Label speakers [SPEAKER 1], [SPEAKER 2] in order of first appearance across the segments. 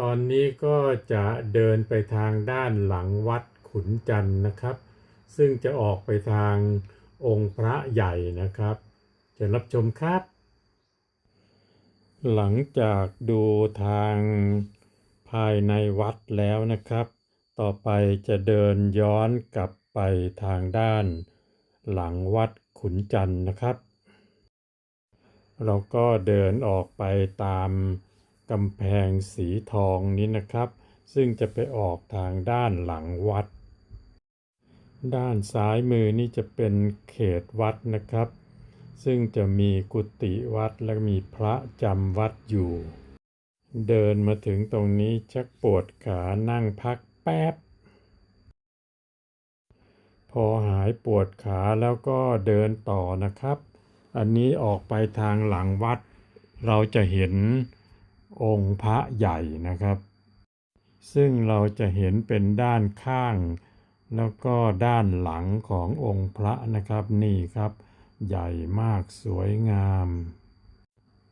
[SPEAKER 1] ตอนนี้ก็จะเดินไปทางด้านหลังวัดขุนจันทร์นะครับ ซึ่งจะออกไปทางองค์พระใหญ่นะครับจะรับชมครับ หลังจากดูทางภายในวัดแล้วนะครับ ต่อไปจะเดินย้อนกลับไปทางด้าน หลังวัดขุนจันทร์นะครับ เราก็เดินออกไปตาม กำแพงสีทองนี้นะครับ ซึ่งจะไปออกทางด้านหลังวัด ด้านซ้ายมือนี่จะเป็นเขตวัดนะครับ ซึ่งจะมีกุฏิวัดและมีพระจำวัดอยู่ เดินมาถึงตรงนี้ชักปวดขานั่งพักแป๊บ พอหายปวดขาแล้วก็เดินต่อนะครับ อันนี้ออกไปทางหลังวัด เราจะเห็น องค์พระใหญ่นะครับ ซึ่งเราจะเห็นเป็นด้านข้าง แล้วก็ด้านหลังขององค์พระนะครับนี่ครับ ใหญ่มากสวยงาม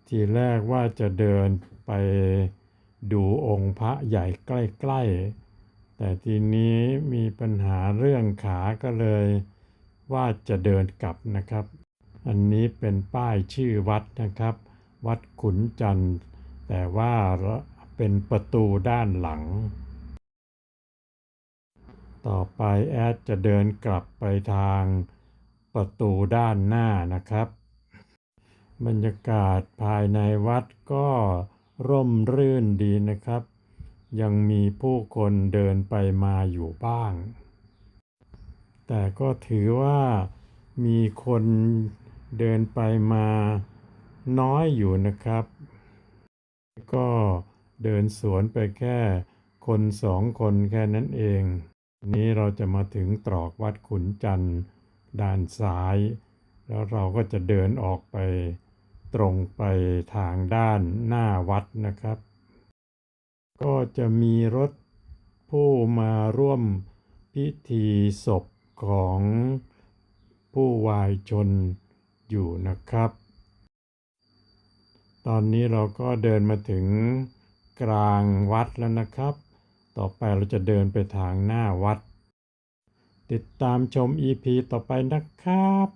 [SPEAKER 1] ทีแรกว่าจะเดินไปดูองค์พระใหญ่ใกล้ๆ แต่ทีนี้มีปัญหาเรื่องขาก็เลย ว่าจะเดินกลับนะครับ อันนี้เป็นป้ายชื่อวัดนะครับ วัดขุนจันทร์ แต่ว่าเป็นประตูด้านหลัง ต่อไปแอดจะเดินกลับไปทางประตูด้านหน้านะครับ บรรยากาศภายในวัดก็ร่มรื่นดีนะครับ ยังมีผู้คนเดินไปมาอยู่บ้าง แต่ก็ถือว่ามีคนเดินไปมาน้อยอยู่นะครับ ก็เดินสวนไปแค่คนสองคนแค่นั้นเอง นี้เราจะมาถึงตรอกวัดขุนจันทร์ด้านซ้าย แล้วเราก็จะเดินออกไปตรงไปทางด้านหน้าวัดนะครับ ก็จะมีรถผู้มาร่วมพิธีศพของผู้วายชนอยู่นะครับ ตอนนี้เราก็เดินมาถึงกลางวัดแล้วนะครับ ต่อไปเราจะเดินไปทางหน้าวัด ติดตามชม EP ต่อไปนะครับ